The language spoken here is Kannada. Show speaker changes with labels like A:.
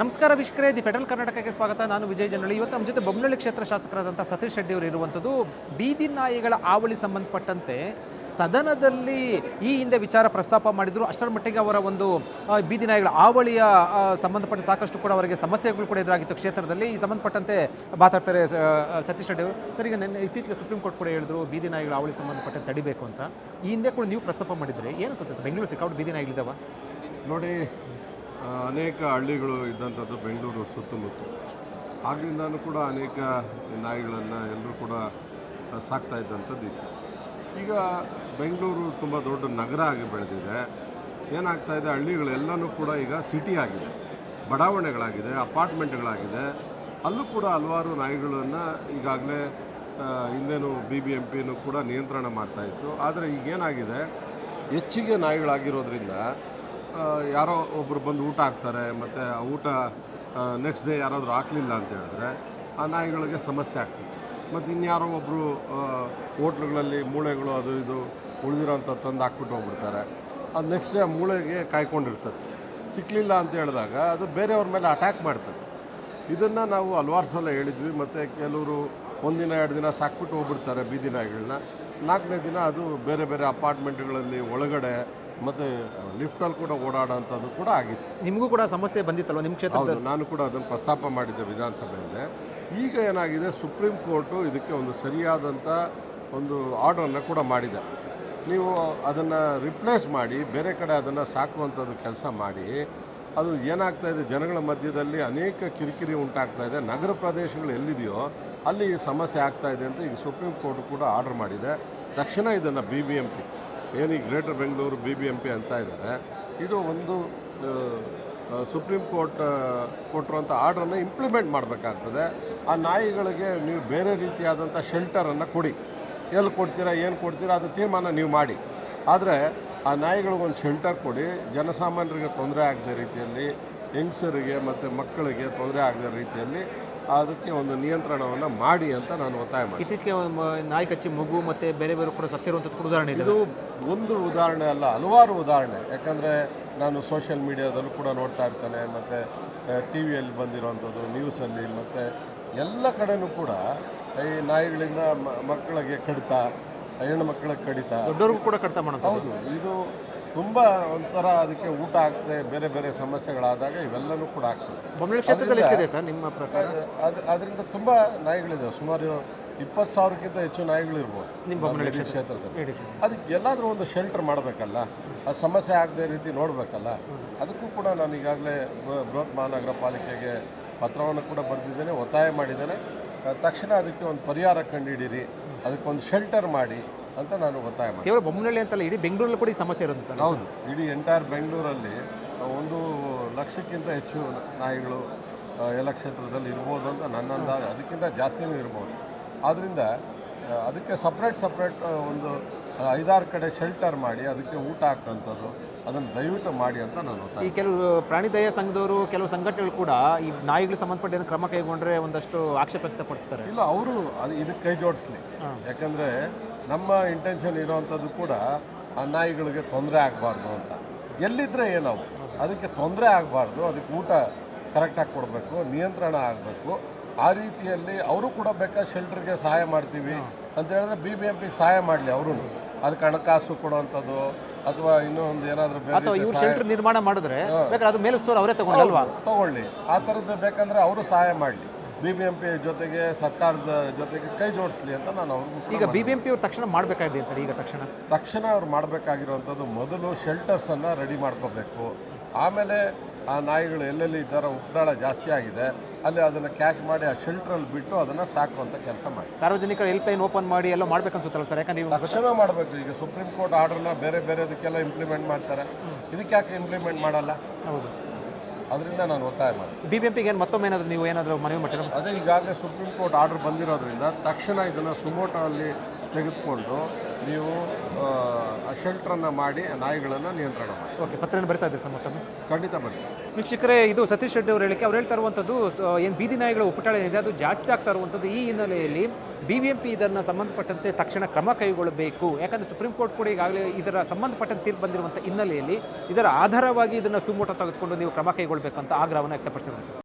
A: ನಮಸ್ಕಾರ ವೀಕ್ಷಕರೇ, ದಿ ಫೆಡರಲ್ ಕರ್ನಾಟಕಕ್ಕೆ ಸ್ವಾಗತ. ನಾನು ವಿಜಯ್ ಜನಳ್ಳಿ ಇವತ್ತು ನಮ್ಮ ಜೊತೆ ಬೊಮ್ಮನಹಳ್ಳಿ ಕ್ಷೇತ್ರ ಶಾಸಕರಾದಂಥ ಸತೀಶ್ ಶೆಟ್ಟಿ ಅವರು ಇರುವಂಥದ್ದು. ಬೀದಿ ನಾಯಿಗಳ ಆವಳಿ ಸಂಬಂಧಪಟ್ಟಂತೆ ಸದನದಲ್ಲಿ ಈ ಹಿಂದೆ ವಿಚಾರ ಪ್ರಸ್ತಾಪ ಮಾಡಿದ್ರು. ಅಷ್ಟರ ಮಟ್ಟಿಗೆ ಅವರ ಒಂದು ಬೀದಿ ನಾಯಿಗಳ ಆವಳಿಯ ಸಂಬಂಧಪಟ್ಟ ಸಾಕಷ್ಟು ಕೂಡ ಅವರಿಗೆ ಸಮಸ್ಯೆಗಳು ಕೂಡ ಎದುರಾಗಿತ್ತು ಕ್ಷೇತ್ರದಲ್ಲಿ. ಈ ಸಂಬಂಧಪಟ್ಟಂತೆ ಮಾತಾಡ್ತಾರೆ ಸತೀಶ್ ರೆಡ್ಡಿ ಅವರು. ಸರ್, ಈಗ ನೆನ್ನೆ ಇತ್ತೀಚೆಗೆ ಸುಪ್ರೀಂ ಕೋರ್ಟ್ ಕೂಡ ಹೇಳಿದ್ರು, ಬೀದಿ ನಾಯಿಗಳ ಆವಳಿ ಸಂಬಂಧಪಟ್ಟಂತೆ ತಡಿಬೇಕು ಅಂತ. ಈ ಹಿಂದೆ ಕೂಡ ನೀವು ಪ್ರಸ್ತಾಪ ಮಾಡಿದರೆ ಏನು ಸತ್ಯ ಬೆಂಗಳೂರು ಸಿಕ್ಕಾಬಿಟ್ಟು ಬೀದಿ ನಾಯಿಗಳಿದ್ದಾವೆ
B: ನೋಡಿ ಅನೇಕ ಹಳ್ಳಿಗಳು ಇದ್ದಂಥದ್ದು ಬೆಂಗಳೂರು ಸುತ್ತಮುತ್ತ. ಆಗಲಿಂದನೂ ಕೂಡ ಅನೇಕ ನಾಯಿಗಳನ್ನು ಎಲ್ಲರೂ ಕೂಡ ಸಾಕ್ತಾ ಇದ್ದಂಥದ್ದು ಇತ್ತು. ಈಗ ಬೆಂಗಳೂರು ತುಂಬ ದೊಡ್ಡ ನಗರ ಆಗಿ ಬೆಳೆದಿದೆ. ಏನಾಗ್ತಾ ಇದೆ, ಹಳ್ಳಿಗಳೆಲ್ಲನೂ ಕೂಡ ಈಗ ಸಿಟಿ ಆಗಿದೆ. ಬಡಾವಣೆಗಳಾಗಿದೆ, ಅಪಾರ್ಟ್ಮೆಂಟ್ಗಳಾಗಿದೆ. ಅಲ್ಲೂ ಕೂಡ ಹಲವಾರು ನಾಯಿಗಳನ್ನು ಈಗಾಗಲೇ ಹಿಂದೇನು ಬಿ ಬಿ ಎಂ ಪಿನೂ ಕೂಡ ನಿಯಂತ್ರಣ ಮಾಡ್ತಾ ಇತ್ತು. ಆದರೆ ಈಗೇನಾಗಿದೆ, ಹೆಚ್ಚಿಗೆ ನಾಯಿಗಳಾಗಿರೋದ್ರಿಂದ ಯಾರೋ ಒಬ್ಬರು ಬಂದು ಊಟ ಹಾಕ್ತಾರೆ, ಮತ್ತು ಆ ಊಟ ನೆಕ್ಸ್ಟ್ ಡೇ ಯಾರಾದರೂ ಹಾಕಲಿಲ್ಲ ಅಂತ ಹೇಳಿದ್ರೆ ಆ ನಾಯಿಗಳಿಗೆ ಸಮಸ್ಯೆ ಆಗ್ತದೆ. ಮತ್ತು ಇನ್ಯಾರೋ ಒಬ್ಬರು ಹೋಟ್ಲುಗಳಲ್ಲಿ ಮೂಳೆಗಳು ಅದು ಇದು ಉಳಿದಿರೋಂಥ ತಂದು ಹಾಕ್ಬಿಟ್ಟು ಹೋಗ್ಬಿಡ್ತಾರೆ. ಅದು ನೆಕ್ಸ್ಟ್ ಡೇ ಆ ಮೂಳೆಗೆ ಕಾಯ್ಕೊಂಡಿರ್ತದೆ. ಸಿಕ್ಕಲಿಲ್ಲ ಅಂತ ಹೇಳಿದಾಗ ಅದು ಬೇರೆಯವ್ರ ಮೇಲೆ ಅಟ್ಯಾಕ್ ಮಾಡ್ತದೆ. ಇದನ್ನು ನಾವು ಹಲವಾರು ಸಲ ಹೇಳಿದ್ವಿ, ಮತ್ತು ಕೆಲವರು ಒಂದಿನ ಎರಡು ದಿನ ಸಾಕ್ಬಿಟ್ಟು ಹೋಗ್ಬಿಡ್ತಾರೆ ಬೀದಿ ನಾಯಿಗಳನ್ನ ನಾಲ್ಕನೇ ದಿನ ಅದು ಬೇರೆ ಬೇರೆ ಅಪಾರ್ಟ್ಮೆಂಟ್ಗಳಲ್ಲಿ ಒಳಗಡೆ ಮತ್ತು ಲಿಫ್ಟಲ್ಲಿ ಕೂಡ ಓಡಾಡೋಂಥದ್ದು ಕೂಡ ಆಗಿತ್ತು.
A: ನಿಮಗೂ ಕೂಡ ಸಮಸ್ಯೆ ಬಂದಿತ್ತಲ್ವ? ನಿಮ್ಮ ಕ್ಷೇತ್ರ
B: ಹೌದು ನಾನು ಕೂಡ ಅದನ್ನು ಪ್ರಸ್ತಾಪ ಮಾಡಿದ್ದೆ ವಿಧಾನಸಭೆಯಲ್ಲಿ. ಈಗ ಏನಾಗಿದೆ ಸುಪ್ರೀಂ ಕೋರ್ಟು ಇದಕ್ಕೆ ಒಂದು ಸರಿಯಾದಂಥ ಒಂದು ಆರ್ಡ್ರನ್ನು ಕೂಡ ಮಾಡಿದೆ. ನೀವು ಅದನ್ನು ರಿಪ್ಲೇಸ್ ಮಾಡಿ ಬೇರೆ ಕಡೆ ಅದನ್ನು ಸಾಕುವಂಥದ್ದು ಕೆಲಸ ಮಾಡಿ ಅದು ಏನಾಗ್ತಾ ಇದೆ ಜನಗಳ ಮಧ್ಯದಲ್ಲಿ ಅನೇಕ ಕಿರಿಕಿರಿ ಉಂಟಾಗ್ತಾ ಇದೆ. ನಗರ ಪ್ರದೇಶಗಳು ಎಲ್ಲಿದೆಯೋ ಅಲ್ಲಿ ಸಮಸ್ಯೆ ಆಗ್ತಾ ಇದೆ ಅಂತ ಈಗ ಸುಪ್ರೀಂ ಕೋರ್ಟ್ ಕೂಡ ಆರ್ಡರ್ ಮಾಡಿದೆ. ತಕ್ಷಣ ಇದನ್ನು ಬಿ ಬಿ ಎಂ ಪಿ ಏನೀಗ greater Bengaluru B B M P ಅಂತ ಇದ್ದಾರೆ, ಇದು ಒಂದು ಸುಪ್ರೀಂ ಕೋರ್ಟ್ ಕೊಟ್ಟಿರುವಂಥ ಆರ್ಡ್ರನ್ನು ಇಂಪ್ಲಿಮೆಂಟ್ ಮಾಡಬೇಕಾಗ್ತದೆ. ಆ ನಾಯಿಗಳಿಗೆ ನೀವು ಬೇರೆ ರೀತಿಯಾದಂಥ ಶೆಲ್ಟರನ್ನು ಕೊಡಿ. ಎಲ್ಲಿ ಕೊಡ್ತೀರಾ, ಏನು ಕೊಡ್ತೀರಾ, ಅದು ತೀರ್ಮಾನ ನೀವು ಮಾಡಿ. ಆದರೆ ಆ ನಾಯಿಗಳಿಗೊಂದು ಶೆಲ್ಟರ್ ಕೊಡಿ. ಜನಸಾಮಾನ್ಯರಿಗೆ ತೊಂದರೆ ಆಗದ ರೀತಿಯಲ್ಲಿ ಹೆಂಗಸರಿಗೆ ಮತ್ತು ಮಕ್ಕಳಿಗೆ ತೊಂದರೆ ಆಗದ ರೀತಿಯಲ್ಲಿ ಅದಕ್ಕೆ ಒಂದು ನಿಯಂತ್ರಣವನ್ನು ಮಾಡಿ ಅಂತ ನಾನು ಒತ್ತಾಯ ಮಾಡಿ
A: ಇತ್ತೀಚೆಗೆ ನಾಯಿ ಕಚ್ಚಿ ಮಗು ಮತ್ತು ಬೇರೆ ಬೇರೆ ಕೂಡ ಸತ್ತಿರುವಂಥದ್ದು ಕೂಡ ಉದಾಹರಣೆ ಇದೆ.
B: ಇದು ಒಂದು ಉದಾಹರಣೆ ಅಲ್ಲ ಹಲವಾರು ಉದಾಹರಣೆ. ಯಾಕಂದರೆ ನಾನು ಸೋಷಿಯಲ್ ಮೀಡಿಯಾದಲ್ಲೂ ಕೂಡ ನೋಡ್ತಾ ಇರ್ತೇನೆ ಮತ್ತು ಟಿ ವಿಯಲ್ಲಿ ಬಂದಿರೋವಂಥದ್ದು ನ್ಯೂಸಲ್ಲಿ ಮತ್ತು ಎಲ್ಲ ಕಡೆನೂ ಕೂಡ ಈ ನಾಯಿಗಳಿಂದ ಮಕ್ಕಳಿಗೆ ಕಡಿತ ಹೆಣ್ಣು ಮಕ್ಕಳಿಗೆ ಕಡಿತ.
A: ದೊಡ್ಡವ್ರಿಗೂ ಕೂಡ ಕಡಿತ ಮಾಡೋದು
B: ಹೌದು ಇದು ತುಂಬ ಒಂಥರ ಅದಕ್ಕೆ ಊಟ ಆಗ್ತದೆ ಬೇರೆ ಬೇರೆ ಸಮಸ್ಯೆಗಳಾದಾಗ ಇವೆಲ್ಲನೂ ಕೂಡ ಆಗ್ತದೆ.
A: ಸರ್ ನಿಮ್ಮ ಪ್ರಕಾರ?
B: ಅದು ಅದರಿಂದ ತುಂಬ ನಾಯಿಗಳಿದೆ ಸುಮಾರು ಇಪ್ಪತ್ತು ಸಾವಿರಕ್ಕಿಂತ ಹೆಚ್ಚು ನಾಯಿಗಳಿರ್ಬೋದು
A: ನಿಮ್ಮ
B: ಕ್ಷೇತ್ರದಲ್ಲಿ. ಅದಕ್ಕೆ ಎಲ್ಲಾದರೂ ಒಂದು ಶೆಲ್ಟರ್ ಮಾಡಬೇಕಲ್ಲ? ಅದು ಸಮಸ್ಯೆ ಆಗದೆ ರೀತಿ ನೋಡಬೇಕಲ್ಲ? ಅದಕ್ಕೂ ಕೂಡ ನಾನು ಈಗಾಗಲೇ ಬೃಹತ್ ಮಹಾನಗರ ಪಾಲಿಕೆಗೆ ಪತ್ರವನ್ನು ಕೂಡ ಬರೆದಿದ್ದೇನೆ ಒತ್ತಾಯ ಮಾಡಿದ್ದೇನೆ. ತಕ್ಷಣ ಅದಕ್ಕೆ ಒಂದು ಪರಿಹಾರ ಕಂಡುಹಿಡೀರಿ ಅದಕ್ಕೊಂದು ಶೆಲ್ಟರ್ ಮಾಡಿ ಅಂತ ನಾನು ಒತ್ತಾಯ ಮಾಡಿ
A: ಕೇವಲ ಬೊಮ್ಮನಹಳ್ಳಿ ಅಂತಲ್ಲ ಇಡೀ ಬೆಂಗಳೂರಲ್ಲಿ ಕೂಡ ಈ ಸಮಸ್ಯೆ ಇರುತ್ತೆ
B: ಹೌದು ಇಡೀ ಎಂಟೈರ್ ಬೆಂಗಳೂರಲ್ಲಿ ಒಂದು ಲಕ್ಷಕ್ಕಿಂತ ಹೆಚ್ಚು ನಾಯಿಗಳು ಎಲ್ಲ ಕ್ಷೇತ್ರದಲ್ಲಿ ಇರ್ಬೋದು ಅಂತ ನನ್ನ ಅಂದಾಜು ಅದಕ್ಕಿಂತ ಜಾಸ್ತಿನೂ ಇರ್ಬೋದು. ಆದ್ದರಿಂದ ಅದಕ್ಕೆ ಸಪ್ರೇಟ್ ಸಪ್ರೇಟ್ ಒಂದು ಐದಾರು ಕಡೆ ಶೆಲ್ಟರ್ ಮಾಡಿ ಅದಕ್ಕೆ ಊಟ ಹಾಕೋಂಥದ್ದು ಅದನ್ನು ದಯವಿಟ್ಟು ಮಾಡಿ ಅಂತ ನಾನು
A: ಈ ಕೆಲವು ಪ್ರಾಣಿ ದಯಾ ಸಂಘದವರು ಕೆಲವು ಸಂಘಟನೆಗಳು ಕೂಡ ಈ ನಾಯಿಗಳಿಗೆ ಸಂಬಂಧಪಟ್ಟ ಕ್ರಮ ಕೈಗೊಂಡ್ರೆ ಒಂದಷ್ಟು ಆಕ್ಷೇಪ ವ್ಯಕ್ತಪಡಿಸ್ತಾರೆ.
B: ಇಲ್ಲ ಅವರು ಅದು ಇದಕ್ಕೆ ಕೈ ಜೋಡಿಸ್ಲಿ. ಯಾಕಂದರೆ ನಮ್ಮ ಇಂಟೆನ್ಷನ್ ಇರೋವಂಥದ್ದು ಕೂಡ ಆ ನಾಯಿಗಳಿಗೆ ತೊಂದರೆ ಆಗಬಾರ್ದು ಅಂತ. ಎಲ್ಲಿದ್ದರೆ ಏನವು ಅದಕ್ಕೆ ತೊಂದರೆ ಆಗಬಾರ್ದು ಅದಕ್ಕೆ ಊಟ ಕರೆಕ್ಟಾಗಿ ಕೊಡಬೇಕು ನಿಯಂತ್ರಣ ಆಗಬೇಕು. ಆ ರೀತಿಯಲ್ಲಿ ಅವರು ಕೂಡ ಬೇಕಾದ ಶೆಲ್ಟರ್ಗೆ ಸಹಾಯ ಮಾಡ್ತೀವಿ ಅಂತ ಹೇಳಿದ್ರೆ ಬಿ ಬಿ ಎಂ ಪಿಗೆ ಸಹಾಯ ಮಾಡಲಿ ಅವರು ಅದಕ್ಕೆ ಹಣಕಾಸು ಕೊಡುವಂಥದ್ದು ಅಥವಾ ಇನ್ನೂ ಒಂದು ಏನಾದರೂ ಬೇರೆ
A: ಅಥವಾ ಇವ್ರು ಶೆಲ್ಟರ್ ನಿರ್ಮಾಣ ಮಾಡಿದ್ರೆ ಬೇಕಾದ್ರೆ ಅದು ಮೇಲಿಸ್ತೋರು ಅವರೇ ತಗೊಂಡಲ್ವಾ
B: ತಗೊಳ್ಳಿ. ಆ ಥರದ್ದು ಬೇಕಂದ್ರೆ ಅವರು ಸಹಾಯ ಮಾಡಲಿ. ಬಿ ಬಿ ಎಂ ಪಿ ಜೊತೆಗೆ ಸರ್ಕಾರದ ಜೊತೆಗೆ ಕೈ ಜೋಡಿಸ್ಲಿ ಅಂತ ನಾನು ಅವ್ರಿಗೂ
A: ಈಗ ಬಿ ಬಿ ಎಂ ಪಿ ಅವ್ರು ತಕ್ಷಣ ಮಾಡಬೇಕಾಗಿದೆ ಸರ್ ಈಗ ತಕ್ಷಣ?
B: ತಕ್ಷಣ ಅವ್ರು ಮಾಡಬೇಕಾಗಿರುವಂಥದ್ದು ಮೊದಲು ಶೆಲ್ಟರ್ಸನ್ನು ರೆಡಿ ಮಾಡ್ಕೋಬೇಕು. ಆಮೇಲೆ ಆ ನಾಯಿಗಳು ಎಲ್ಲೆಲ್ಲಿ ಈ ಥರ ಉಪದಾಳ ಜಾಸ್ತಿ ಆಗಿದೆ ಅಲ್ಲಿ ಅದನ್ನು ಕ್ಯಾಚ್ ಮಾಡಿ ಆ ಶೆಲ್ಟ್ರಲ್ಲಿ ಬಿಟ್ಟು ಅದನ್ನು ಸಾಕುವಂಥ ಕೆಲಸ ಮಾಡಿ.
A: ಸಾರ್ವಜನಿಕರ ಹೆಲ್ಪ್ ಲೈನ್ ಓಪನ್ ಮಾಡಿ ಎಲ್ಲ ಮಾಡಬೇಕನ್ಸುತ್ತಲ್ಲ ಸರ್? ಯಾಕಂದ್ರೆ ನೀವು
B: ತಕ್ಷಣ ಮಾಡಬೇಕು. ಈಗ ಸುಪ್ರೀಂ ಕೋರ್ಟ್ ಆರ್ಡರ್ನ ಬೇರೆ ಬೇರೆದಕ್ಕೆಲ್ಲ ಇಂಪ್ಲಿಮೆಂಟ್ ಮಾಡ್ತಾರೆ. ಇದಕ್ಕೆ ಯಾಕೆ ಇಂಪ್ಲಿಮೆಂಟ್ ಮಾಡಲ್ಲ?
A: ಹೌದು.
B: ಅದರಿಂದ ನಾನು ಒತ್ತಾಯ ಮಾಡಿ
A: ಬಿ ಬಿ ಪಿಗೆ ಮತ್ತೊಮ್ಮೆ ಏನಾದರೂ ನೀವು ಏನಾದರೂ ಮನವಿ ಮಾಡಿರೋ
B: ಅದೇ ಈಗಾಗಲೇ ಸುಪ್ರೀಂ ಕೋರ್ಟ್ ಆರ್ಡರ್ ಬಂದಿರೋದ್ರಿಂದ ತಕ್ಷಣ ಇದನ್ನು ಸುಮೋಟೋ ಅಲ್ಲಿ ತೆಗೆದುಕೊಂಡು ನೀವು ಶೆಲ್ಟ್ರನ್ನು ಮಾಡಿ ನಾಯಿಗಳನ್ನು ನಿಯಂತ್ರಣ ಮಾಡಿ.
A: ಓಕೆ ಪತ್ರನ ಬರ್ತಾ ಇದೆ ಸರ್ ಮತ್ತೊಮ್ಮೆ?
B: ಖಂಡಿತ ಬರ್ತದೆ
A: ವೀಕ್ಷಕರೇ ಇದು ಸತೀಶ್ ಶೆಟ್ಟಿ ಅವರು ಹೇಳಿಕೆ ಅವ್ರು ಹೇಳ್ತಾ ಇರುವಂಥದ್ದು ಏನು ಬೀದಿ ನಾಯಿಗಳ ಉಪಟಾಳ ಇದೆ ಅದು ಜಾಸ್ತಿ ಆಗ್ತಾ ಇರುವಂಥದ್ದು ಈ ಹಿನ್ನೆಲೆಯಲ್ಲಿ ಬಿ ಬಿ ಎಂ ಪಿ ಇದನ್ನು ಸಂಬಂಧಪಟ್ಟಂತೆ ತಕ್ಷಣ ಕ್ರಮ ಕೈಗೊಳ್ಳಬೇಕು. ಯಾಕಂದರೆ ಸುಪ್ರೀಂ ಕೋರ್ಟ್ ಕೂಡ ಈಗಾಗಲೇ ಇದರ ಸಂಬಂಧಪಟ್ಟಂತೆ ತೀರ್ಪು ಬಂದಿರುವಂಥ ಹಿನ್ನೆಲೆಯಲ್ಲಿ ಇದರ ಆಧಾರವಾಗಿ ಇದನ್ನು ಸುಮೋಟ ತೆಗೆದುಕೊಂಡು ನೀವು ಕ್ರಮ ಕೈಗೊಳ್ಳಬೇಕು ಅಂತ ಆಗ್ರಹವನ್ನು ವ್ಯಕ್ತಪಡಿಸಿರುವಂಥದ್ದು.